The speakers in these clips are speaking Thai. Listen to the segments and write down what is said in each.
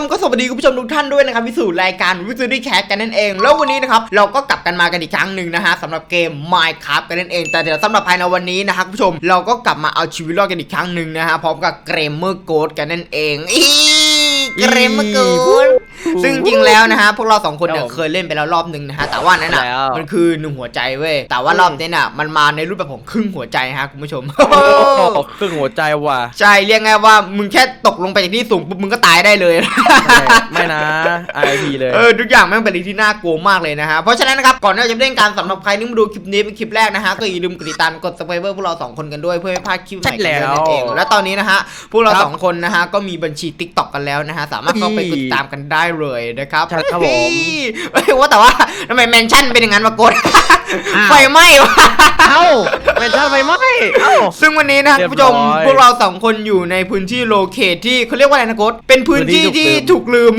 มก็สวัสดีคุณผู้ชมทุกท่านด้วยนะครับวิสู่รายการวิสูดี้แคสกันนั่นเอง แล้ววันนี้นะครับเราก็กลับกันมากันอีกครั้งหนึ่งนะฮะสำหรับเกม Minecraft กันนั่นเอง แต่เดี๋ยวสำหรับภายในวันนี้นะครับคุณผู้ชมเราก็กลับมาเอาชีวิตรอดกันอีกครั้งหนึ่งนะฮะพร้อมกับเกรมเมอร์โกดกันนั่นเองอีเกรมเมอร์โกด ซึ่งจริงๆแล้วนะฮะพวกเราสองคนเนี่ยครับผมเคยเล่นไปแล้วรอบหนึ่งนะฮะแต่ว่านั้นอะแล้วมันคือหนึ่งหัวใจเว้ยแต่ว่ารอบนี้น่ะมันมาในรูปแบบของครึ่งหัวใจฮะคุณผู้ชมโอ้โหครึ่งหัวใจว่ะใช่เรียกง่ายว่ามึงแค่ตกลงไปจากที่สูงปุ๊บมึงก็ตายได้เลย ไม่นะ IP เลยเออทุกอย่างแม่งเป็นอะไรที่น่ากลัวมากเลยนะฮะเพราะฉะนั้นนะครับก่อนที่เราจะเล่นการสำหรับใครที่มาดูคลิปนี้เป็นคลิปแรกนะฮะก็อย่าลืมกดติดตามกด subscribe พวกเราสองคนกันด้วยเพื่อไม่พลาดคลิปใหม่กันด้วยนั่นเองและตอนนี้นะฮะพวกเราครับสองคนนะฮะก็มีบัญชี t ิ k t o k กันแล้วนะฮะสามารถเข้าไปกดติดตามกันได้เลยนะครับใช่ครับผม เฮ้ยว่าแต่ว่าทำไมแมนชั่นเป็นอย่างนั้นมากดอ้าวไฟไหม้วะ เอ้าไม่ใช่ไฟไหม้เอ้า ซึ่งวันนี้นะครับเรียบผู้ชมร้อยพวกเราสองคนอยู่ในพื้นที่โลเคทที่เขาเรียกว่าอะไรนะโกดเป็นพื้นที่พื้นที่ที่ถูถูกกลืลืม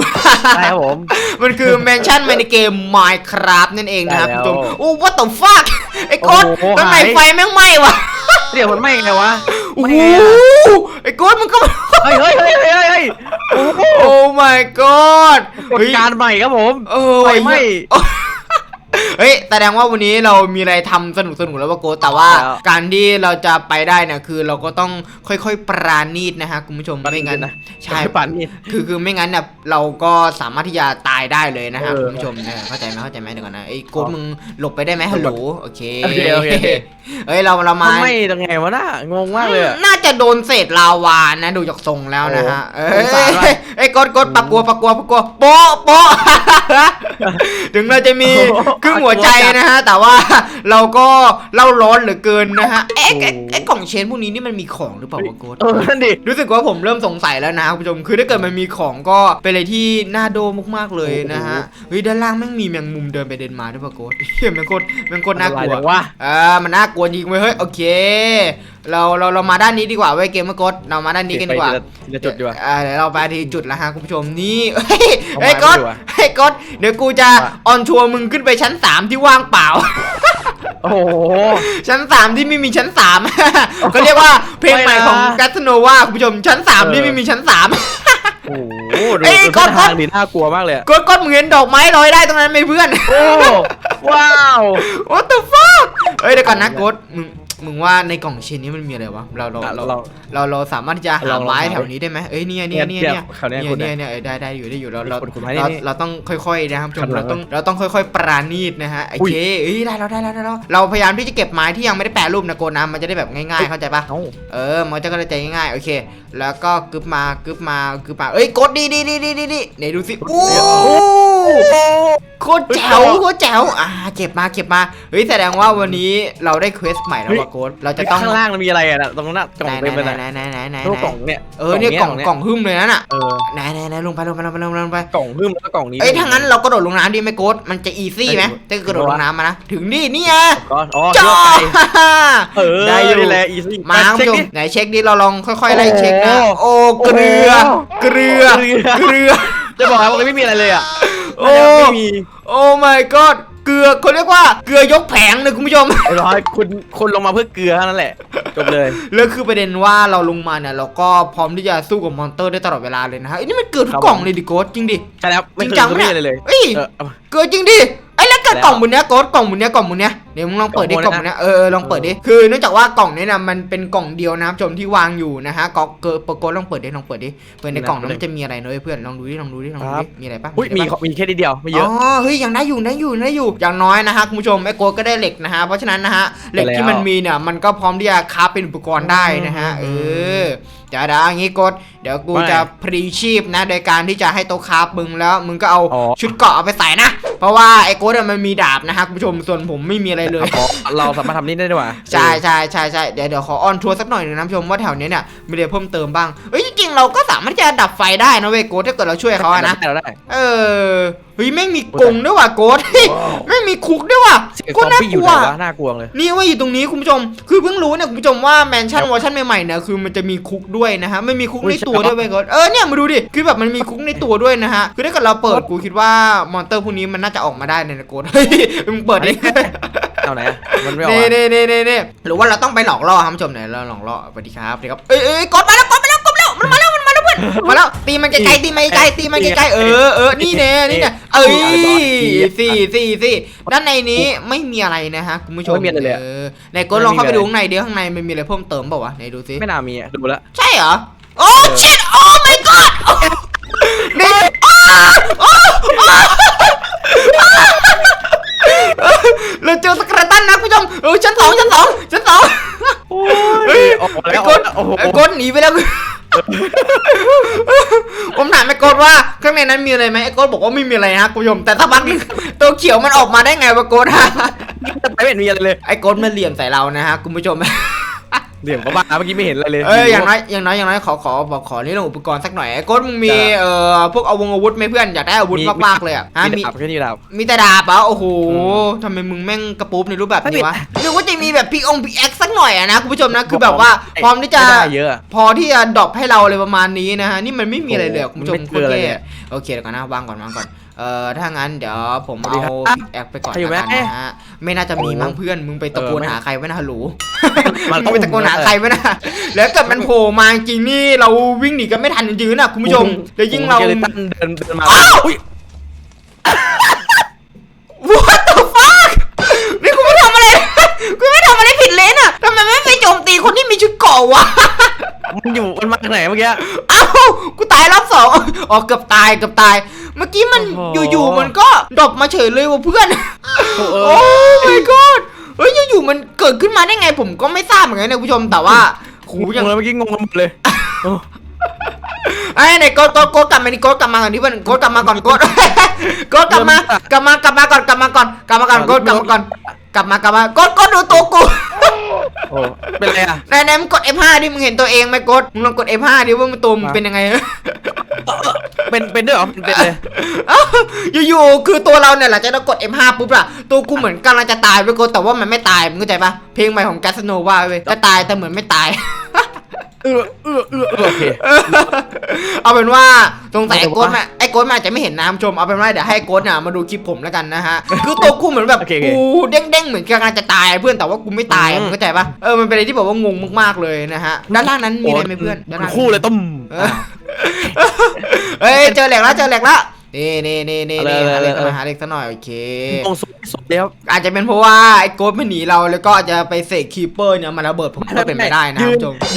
ใช่ครับผม มันคือแมนชั่นในเกม Minecraft นั่นเองนะครับใช่ผู้แล้วชมโอ้ what the fuck ไอ้โกดโอ้โหทำไมหาย ไฟแม่งไหม้วะเดี๋ยวมันไหม้ไงวะโอ้ไหโหม้ไงอะไอ้โกดมันก็ เฮ้ยเฮ้ยเฮ้ยเฮ้ยเฮ้ยโอ้โห โอ้ my god กฎเฮ้ยการใหม่ครับผมเออไฟไหม้โอ้ เฮ้ยแสดงว่าวันนี้เรามีอะไรทำสนุกสนุกๆแล้วว่าโกดแต่ว่าแล้วการที่เราจะไปได้เนี่ยคือเราก็ต้องค่อยๆปราณีตนะฮะคุณผู้ชมไม่งั้นนะใช่ปั่นนี่คือคือไม่งั้นเนี่ยเราก็สามารถที่จะตายได้เลยนะฮะเออคุณผู้ชมเออเข้าใจไหมเข้าใจไหมเดี๋ยวก่อนนะไอ้โกดอ๋อมึงหลบไปได้ไหมฮัลโหลโอเคโอเคโอเคโอเคเอ้ยเราเรามามันไหม้ยังไงวะน่างงมากเลยอะน่าจะโดนเศษลาวานะดูจากทรงแล้วนะฮะโอ้เอ้ยสงสารว่ะไอ้ยกดกดปักกัวปักกัวปักกัวโป๊ะโป๊ะถึงเราจะมีโอ้ครึ่งหัวใจนะฮะ แต่ว่าเราก็เล่าร้อนเหลือเกินนะฮะเอ๊ะไอ้โอ้ไอ้กล่องเชนพวกนี้นี่มันมีของหรือเปล่าวะโกด เออนั่นดิ รู้สึกว่าผมเริ่มสงสัยแล้วนะคุณผู้ชมคือถ้าเกิดมันมีของก็เป็นอะไรที่น่าโดมากๆเลยนะฮะเฮ้ยด้านล่างแม่งมีแมงมุมเดินไปเดินมาด้วยปะโกดเฮ้ยแมงโคตรแมงโคตรน่ากลัวอะไรวะเออมันน่ากลัวจริงเว้ยเฮ้ยโอเค เราเราเรามาด้านนี้ดีกว่าเว้ยเกมเมอร์โกดเรามาด้านนี้กันดีกว่าไปทีละทีละจุดดีกว่าอ่าเดี๋ยวเราไปที่จุดแล้วฮะคุณผู้ชมนี่เฮ้ยเอาเฮ้ยไม้กดมาดีกว่าเฮ้ยกดเดี๋ยวกูจะว่าออนทัวร์มึงขึ้นไปชั้น3ที่ว่างเปล่าโอ้โหชั้น3ที่ไม่มีชั้น3เขาเรียกว่าเพลงใหม่ของไม่นะกัสโนวาคุณผู้ชมชั้น3ที่เออไม่มีชั้น3โอ้โหดูเอ้ยดูก่อท่านทางดิน่ากลัวมากเลยอะกดกดมึงเห็นดอกไม้ลอยได้ตรงนั้นไหมเพื่อน โอ้ ว้าว What the fuck เอ้ยเดี๋ยวก่อนนะกดมึง มึงว่าในกล่องชิ้นนี้มันมีอะไรวะเราเราอะเราเราเราเราสามารถที่จะลหาองลองไม้หาแถวนี้ได้ไหมเอ้ยเนี่ยเนี่ยเนี่ยเนี่เนี่ยยเขาเนี่ยเนี่ยคุณเนี่ยเนี่ยเนี่ยเออได้ได้อยู่ได้อยู่เราเราคุณคุณไม้เรานี่เราต้องค่อยๆนะครับผู้ชมขันหลัเรางต้องเราต้องค่อย ๆ ปราณีตนะฮะโออุ้ยเคเอ้ยได้แล้วได้แล้วได้แล้วเราพยายามที่จะเก็บไม้ที่ยังไม่ได้แปะรูปนะโกนะมันจะได้แบบง่ายๆเข้าใจปะเอ้าเออมันจะก็ได้ใจง่ายๆโอเค แล้วก็กึบมากึบมากึบมาเอ้ยกดดีดีดีดีดีดีไหนดูสิโอ้โคตรแจ๋วโคตรแจ๋วอ่าเก็บมาเก็บมาเฮ้ยแสดงว่าวันนี้เราได้เควสใหม่แล้วว่ะโกดเราจะต้องข้างล่างมันมีอะไรอะน่ะตรงนั้นน่ะกล่องไหนเต็มไปไหนเลยไหนไหนไหนไหนรูปกล่องเนี่ยเออเนี่ยกล่องเยกล่องหึ่มเลยนั่นน่ะเออไหนไหนไหนลงไปลงไปลงไปลงไปลงไปกล่องพึ่มแล้วก็กล่องนี้เอ้ยถ้างั้นเรากระโดดลงน้ำดีไหมโกดมันจะอีซี่ไหมได้อยู่ถ้ากระโดดลงน้ำมานะถึงนี่นี่ไงก็อ๋อจ้าเลือกไก่เออได้อยู่นี่แหละอีซี่มาคุณเช็คผู้ชมดิไหนเช็คดิเราลองค่อยๆไล่เช็คนะโอ้โอ้เกลือเกลือเกลือเกลือจะบอกนะว่าไม่มีอะไรเลยอะโอ้ไม่มีโอ้ my god เกลือเขาเรียกว่าเกลือยกแผงเลยคุณผู้ชมไอ้ร้อยคุณคุณลงมาเพื่อเกลือเท่านั้นแหละจบเลย แล้วคือประเด็นว่าเราลงมาเนี่ยเราก็พร้อมที่จะสู้กับมอนเตอร์ได้ตลอดเวลาเลยนะฮะไอ้ยนี่มันเกิดทุกครับกล่องเลยดิโกดจริงดิ ใช่แล้วจไม่ริงเคยจังไม่เนี่ยมีอะไรเลยเอ้ย เออเอามาเกิดจริงดิไอ้ยแล้วเกิดแล้วกล่องบนเนี้ยโกดกล่องบนเนี้ยกล่องบนเนี้ยเดี๋ยวมึงลองเปิดดิกกล่ล่อองงบบนนเนี้เนี้ยยเออเออลองเปิดดิคือเนื่องจากว่ากล่องเนี้ยนะมันเป็นกล่องเดียวนะครับผู้ชมที่วางอยู่นะฮะก็เกิดโกดลองเปิดดิลองเปิดดิเปิดในกล่องนั้นมันจะมีอะไรเนอะเพื่อนลองดูดิลองดูดิลองดูดิมีอะไรปะอุ้ยมีมีอะไรปะมีแค่นิดเดียวไม่เยอ๋อะอเฮ้ยยังได้อยู่ได้อยู่ได้อยู่อย่างน้อยนะฮะคุณผู้ชมไอ้โกดก็ได้เหล็กนะฮะเพราะฉะนั้นนะฮะเหล็กที่มันมีเนี่ยมันก็พร้อมที่จะคราฟเป็นอุปกรณ์ได้นะฮะเออจะได้อย่างงี้กดเดี๋ยวกูว่าไงจะพรีชีพนะ โดยการที่จะให้โต๊ะคราฟมึงแล้ว มึงก็เอาอ๋อชุดเกราะเอาไปใส่นะ เพราะว่าไอ้โกดอะมันมีดาบนะฮะคุณผู้ชมส่วนผมไม่มีอะไรเลย อ๋อเราสามารถทำนี่ได้ด้วยว่ะใช่ใช่ใช่ใช่เดี๋ยวเดี๋ยวขอออนทัวร์สักหน่อยหนึงนะผู้ชมว่าแถวเนี้ยเนี่ยมีอะไรเพิ่มเติมบ้างเอ้ยจริงๆเราก็สามารถที่จะดับไฟได้นะเว้ยโกดถ้าเกิดเราช่วยเขาอะนะ ได้เราได้ เออเฮ้ยแม่งมีกรงด้วยว่ะโกดเฮ้ยแม่ง มีคุกด้วยว่ะเสียงโคซตอรมน่าบี้กอยู่ลัวไหนวะน่ากลัวเลยนี่ว่าอยู่ตรงนี้คุณผู้ชม คือเพิ่งรู้เนี่ยคุณผู้ชมว่าแมนชั่นเวอร์ชันใหม่ๆเนี่ยคือมันจะมีคุกด้วยนะฮะไม่มีคุกอุ้ในยตัวใช่ด้วยเว้ยโกดเออเนี่ยมาดูดิคือแบบมันมีคุกในตัวด้วยนะฮะคือถ้าเกิดเราเปิดกูคิดว่ามอนเตอร์พวกนี้มันน่าจะออกมาได้ในนะโกดเฮ้ยมึงเปิดดิเอาไหนอะมันไม่ออกเน่อะเน่เน่เน่เน่หรือว่าเราต้องไปหลอกล่อครับผู้ชมไหนเราหลอกล่อสวัสดีครับสวัสดีครับเอ้ยเอ้ยกดมาแล้วกดมาแล้วกดมาแล้วมันมาแล้วมันมาแล้วเพื่อนมาแล้วตีมันไกลๆตีมันไกลๆตีมันไกลๆเออเออนี่แน่นี่แน่ เอ้ยสี่สี่สี่ด้านในนี้ไม่มีอะไรนะฮะคุณผู้ชมไม่มีอะไรเลยอะออไหนก็ลองเข้าไปดูข้างในเดี๋ยวข้างในมันมีอะไรเพิ่มเติมเปล่าวะไหนดูซิไม่น่ามีอะดูแล้วใช่เหรอโอ้ชิตโอ้ my god โอ้นี่อ้าอ้าอ้าเราเจอสกระตันนะคุณผู้ชมเออชั้นสองชั้นสองชั้นสองเฮ้ยออกมาไอ้แล้วกดโอ้โหไอ้กดหนีไปแล้ว ผมถามไอ้กดว่าข้างในนั้นมีอะไรไหมไอ้กดบอกว่าไม่มีอะไรฮะคุณผู้ชมแต่ถ้าพักหนึงตัวเขียวมันออกมาได้ไงวะกดฮะไม่เห็นมีอะไรเลย ไอ้กดมันเหลี่ยมใส่เรานะฮะคุณผู้ชม เหลี่ยมเขาบ้าเมื่อกี้ไม่เห็นอะไรเลยเอ้ยอย่างน้อยอย่างน้อยอย่างน้อยขอขอบอกขอนี่ลงอุปกรณ์สักหน่อยไอ้โก้มึงมีจ้ะเอ่อพวกอาวงอาวุธไหมเพื่อนอยากได้อาวุธมากๆเลยอะฮะมีมีดาบแค่นี้ดาบมีแต่ดาบอะโอ้โหอืมทำไมมึงแม่งกระปุ๊บในรูปแบบนี้ไม่วะมีนึกว่าจะมีแบบพีองพีแอคสักหน่อยอะนะคุณผู้ชมนะคือแบบว่าพร้อมที่จะไม่ได้เยอะอะพอที่จะดรอปให้เราอะไรประมาณนี้นะฮะนี่มันไม่มีอะไรเลยอะคุณผู้ชมไม่โคเจตอรอะไรเท่เลยโอเคเดี๋ยวก่อนนะวางก่อนวางก่อน เอ่อถ้างั้นเดี๋ยวผมสวัสดีเอาครับพิกแอคไปก่อนใครอยู่ละกันไหมนะฮะไม่น่าจะมีมั้งเพื่อนมึงไปตะโกนเออไม่หาใครไว้นะฮัลโหลมันมึงไปตะโกนหาใครไว้นะแล้วเกิดมันโผล่มาจริงๆนี่เราวิ่งหนีกันไม่ทันจริงๆนะคุณผู้ชมแล้วยิ่งเราผมจอตั้นเดินเดินมาอ้าวอุ๊ย What the fuck นี่กูไม่ทำอะไรกูไม่ทำอะไรผิดเลยน่ะทำไมไม่ไปโจมตีคนที่มีชุดเกราะวะมันอยู่มันมาจากไหนเมื่อกี้เอ้ากูตายรอบสองอ๋อเกือบตายเกือบตาย เมื่อกี้มันโอ้โห อยู่ๆมันก็ดรอปมาเฉยเลยว่ะเพื่อน โอ้เอโอ้อ my god เฮ้ยอยู่ๆมันเกิดขึ้นมาได้ไงผมก็ไม่ทราบเหมือนกันนะคุณผู้ชมแต่ว่าหูงยังง เลยเมื่อกี้งงกันหมดเลยโอ้ไอ้ไหนโกดโกดโกดกลับมาดิโกดกลับมาก่อนที่เพื่อนโกดกลับมาก่อนโกด โกดกลับมากลับมากลับมาก่อนกลับมาก่อนกลับมาก่อนโกดกลับมาก่อนกลับมากลับมาโกดโกดดูตัวกู โอ้เป็นไรอะ ไหนไหนมึงกด F5 ดิมึงเห็นตัวเองไหมกดมึงลองกด F5 ดิว่ามันตัวมึงเป็นยังไง เป็นเป็นด้วยเหรอเป็นเป็นเลยเอ้าอยู่ๆคือตัวเราเนี่ยหลังจากเรากด F5 ปุ๊บอะตัวกูเหมือนกำลังจะตายไปกดแต่ว่ามันไม่ตายมึงเข้าใจปะเพลงใหม่ของแกสโนว่าเว้ยจะตายแต่เหมือนไม่ตายเออเออเออเออโอเคเอาเป็นว่าสงสัยไอ้โกดมาไอ้โกดมาอาจจะไม่เห็นน้ำชมเอาเป็นว่าเดี๋ยวให้โกดเนี่ยมาดูคลิปผมแล้วกันนะฮะคือตัวกูเหมือนแบบโอเคโอเคกูเด้งๆเหมือนกำลังจะตายเพื่อนแต่ว่ากูไม่ตายอืมมึงเข้าใจปะเออมันเป็นอะไรที่แบบว่างงมากๆเลยนะฮะด้านล่างนั้นมีอะไรไหมเพื่อนด้านล่างคู่เลยต้ม เออเฮ้ยเจอเหล็กแล้วเจอเหล็กแล้วนี่นี่นี่นี่นี่หาเอาเหเลล็ยกเอาเลยหาเหล็กสักหน่อยโอเคตรงสุดสุดเลยครับอาจจะเป็นเพราะว่าไอ้โกดมันหนีเราแล้วก็อาจจะไปเสกคีเปอร์เนี่ยมาระเบิดผมก็เป็นไปได้นะคุณผู้ชมย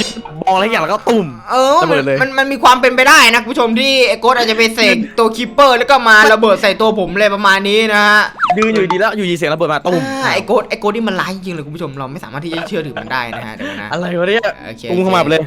ืนม องอะไรอย่างแล้วก็ตุ่ม เออระเบิดเลยมันมันมีความเป็นไปได้นะคุณผู้ชมที่ไอ้โกดอาจจะไปเสกตัวคีเปอร์แล้วก็มาระเบิดใส่ตัวผมเลยประมาณนี้นะฮะยืนอยู่ดีแล้วอยู่ดีเสียงระเบิดมาตุ่มอ่าไอ้โกดไอ้โกดนี่มันร้ายจริงๆเลยคุณผู้ชมเราไม่สามารถที่จะเชื่อถือมันได้นะฮะเดี๋ยวนะ อะไรวะเนี่ยโอเคกูขมับเลย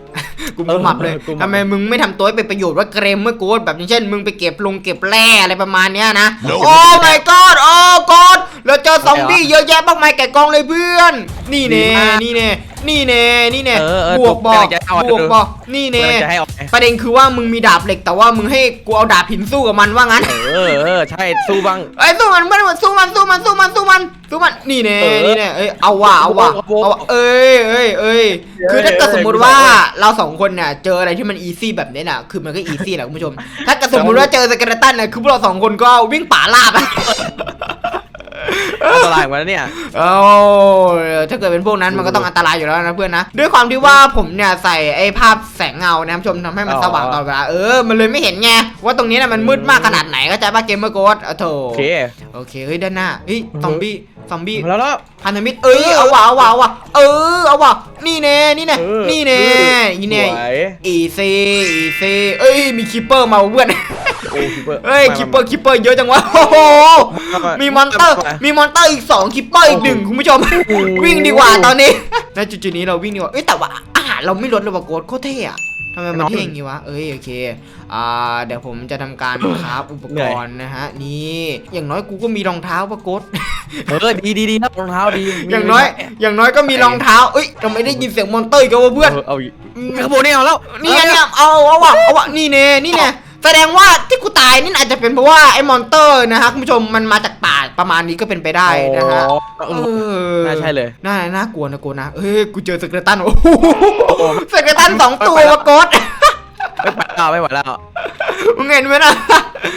กูมุมับเลยเออกูมุทำไมมึงไม่ทำตัวให้เป็นประโยชน์ว่าเกรมเมื่อกูแบบอย่างเช่น มึงไปเก็บลงเก็บแร่อะไรประมาณเนี้ยนะโอ้ my god โอ้ god เราเจอซอมบี้เยอะแยะมากมายแกะกองเลยเพื่อน นี่เน่ดีมากนี่เน่ นี่เน่นี่เน่เออเออบวกบอกกำลังจะเอาบวกดู บอกนี่เน่กำลังจะให้ออกไงประเด็นคือว่ามึงมีดาบเหล็ก แต่ว่ามึงให้กูเอาดาบหินสู้กับมันว่างั้นเออเออใช่สู้บ้างไอ้ยสู้มันไม่ได้สู้มันสู้มันสู้มันสู้มันสู้มันนี่เน่เออนี่เน่เอ้ยเอาว่ะเอาว่ะโอ้โหเอาว่ะเอ้ยเอ้ยเอ้ยคือถ้าเกิดสมมติว่าเราสองคนเนี่ยเจออะไรที่มันอีซี่แบบนี้น่ะคือมันก็อีซี่แหละคุณผู้ชม ถ้าเกิดสมมติว่าเจอสเกเลตันเนี่ยคือพวกเราสองคนก็วิ่งป่าลาบอะ อันตรายเหมือนกันเนี่ย โอ้ถ้าเกิดเป็นพวกนั้นมันก็ต้องอันตรายอยู่แล้วนะเพื่อนนะ ด้วยความที่ว่าผมเนี่ยใส่ไอ้ภาพแสงเงานะคุณผู้ชมทำให้มันอ๋อ สว่างตลอดเวลาเออ มันเลยไม่เห็นไงว่าตรงนี้น่ะมันมืดมากขนาดไหนก็ใจป่ะเกมเมอร์โกดโถโอเค โอเคเฮ้ยด้านหน้าเฮ้ยซอมบี้ ซอมบี้แล้วแล้ว พันธมิตรเอ้ยเอาว่ะเอาว่ะเอาว่ะเออเอาว่ะนี่แน่นี่แน่เออนี่แน่เออนี่แน่สวย อีซีอีซีเอ้ยมีคิปเปอร์มาว่ะเพื่อนโอ้คิปเปอร์เฮ้ยคิปเปอร์คิปเปอร์เยอะจังวะโอ้โหมีมอนเตอร์มีมอนเตอร์อีก2คิปเปอร์อีกหนึ่งคุณผู้ชมโอ้โหวิ่งดีกว่าตอนนี้ณจุดๆนี้เราวิ่งดีกว่าเอ้ยแต่ว่าอาหารเราไม่ลดเลยว่ะโกดโคตรเท่อะ ทำไมมันเท่อย่างงี้วะ เอ้ยโอเค อ่า เดี๋ยวผมจะทำการคราฟอุปกรณ์นะฮะ นี่ อย่างน้อยกูก็มีรองเท้าป่ะโกดเออดีดีดีครับรองเท้าดีมีอย่างน้อย อย่างน้อยก็มีรองเท้า เอ้ยทำไมได้ยินเสียงมอนเตอร์อีกแล้ววะเพื่อน เออเอาอีกขบวนนี้เอาแล้ว นี่ไงเนี่ยเอาเอาวะเอาวะนี่เน่นี่เน่แสดงว่าที่กูตายนี่อาจจะเป็นเพราะว่าไอ้มอนเตอร์นะฮะคุณผู้ชมมันมาจาก ป่าประมาณนี้ก็เป็นไปได้นะฮะอ๋อเอเอออน่าใช่เลยน่าน่ากลัวนะโกนะเฮ้ยกูเจอสเกเลตันโอ้โหโอ้สเกเลตันสองตัวไปแล้ววะโกดไม่ไหวแล้วไม่ไหวแล้วมึงเห็นไหมนะ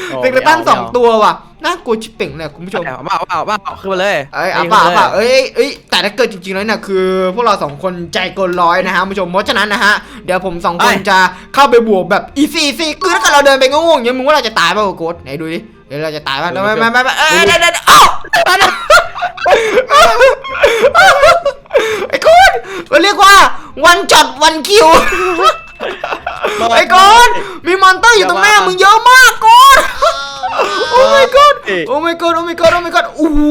โอ้สเกเลตันไม่เอาสองตัวว่ะน่ากลัวชิบเป่งเลยคุณผู้ชมเอามาเอามาเอามาเอาขึ้นมาเลยเอ้ยเอาป่ะเอาป่ะเอ้ยเอ้ยแต่ถ้าเกิดจริงๆแล้วเนี่ยคือ พวกเราสองคนใจเกินร้อยนะฮะคุณผู้ชมเพราะฉะนั้นนะฮะเดี๋ยวผมสองคนจะเข้าไปบวกแบบอีซี่อีซี่คือถ้าเกิดเราเดินไปงงๆอย่างนี้มึงว่าเราจะตายป่ะโกดไหนดูดิเดี๋ยวเราจะตายป่ะไม่ไม่ไม่ไม่เอ้ยเดี๋ยวเดี๋ยว เดี๋ยวเอ้าไอ้โกดมันเรียกว่าวันจอดวันคิว ไอ้โกดมีมอนเตอร์อยู่ตรงหน้ามึงเยอะมากโกดโอ้ my god โอ้ my god โอ้ my god โอ้ my god โอ้โห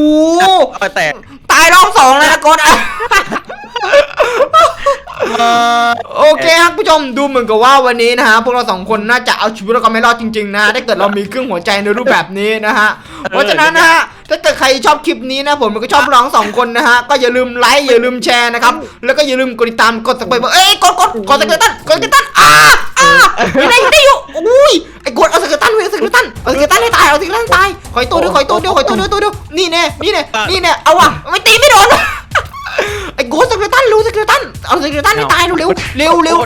เอาแตก ตายรอบสองเลยนะโกดอะ โอ เคครับผู้ชมดูเหมือนกับว่าวันนี้นะฮะพวกเราสองคนน่าจะเอาชีวิตเราก็ไม่รอดจริงๆนะถ้าเกิดเรามีเครื่องหัวใจในรูปแบบนี้นะฮะเพราะฉะนั้นนะฮะถ้าเกิดใครชอบคลิปนี้นะผมก็ชอบร้องสองคนนะฮะก็อย่าลืมไลค์อย่าลืมแชร์นะครับแล้วก็อย่าลืมกดติดตามกดสับไครต์เอ้ยกดกดกดสับสไครต์กดสับสไครต์อ่าอ่าไม่ได้ไม่ได้อยู่อุ้ยไอ้กดเอาสับสไครต์ไว้เอาสับสไครต์เอาสับสไครต์ให้ตายเอาสับสไครต์ให้ตายคอยตัวเดียวคอยตัวเดียวคอยตัวเดียวตัวเดียวนี่แน่นี่แน่นี่แน่เอาว่ะไม่ตีไม่โดน ไอ้โกสเกเลตันรู้สเกเลตันเอาสเกเลตันให้ตายเร็วเร็วเร็ว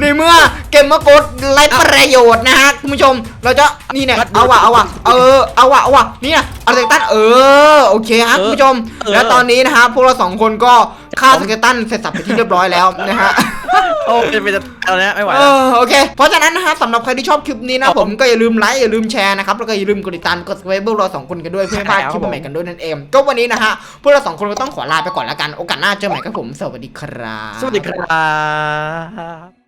ในเมื่อเกมมะกดไร้ประโยชน์นะฮะคุณผู้ชมเราจะนี่เนี่ยเอาว่ะเอาว่ะเออเอาว่ะเอาว่ะนี่นะเอาสเกเลตันเออโอเคครับคุณผู้ชม แล้วตอนนี้นะฮะพวกเราสองคนก็ฆ่าสเกเลตันเสร็จสับไปที่เรียบร้อยแล้วนะฮะ โอ้เป็นไปจะตอนนี้ไม่ไหวเอแล้ว อโอเค เพราะฉะนั้นนะฮะสำหรับใครที่ชอบคลิปนี้นะผมก็อย่าลืมไลค์อย่าลืมแชร์นะครับแล้วก็อย่าลืมกดติดตามกด subscribe พวกเราสองคนกันด้วยเพื่อไม่พลาดคลิปใหม่ๆกันด้วยนั่นเอง ก็วันนี้นะฮะพวกเราสองคนก็ต้องขอลาไปก่อนละกันโอกาสหน้าเจอใหม่ครับผมสวัสดีครับ สวัสดีครับ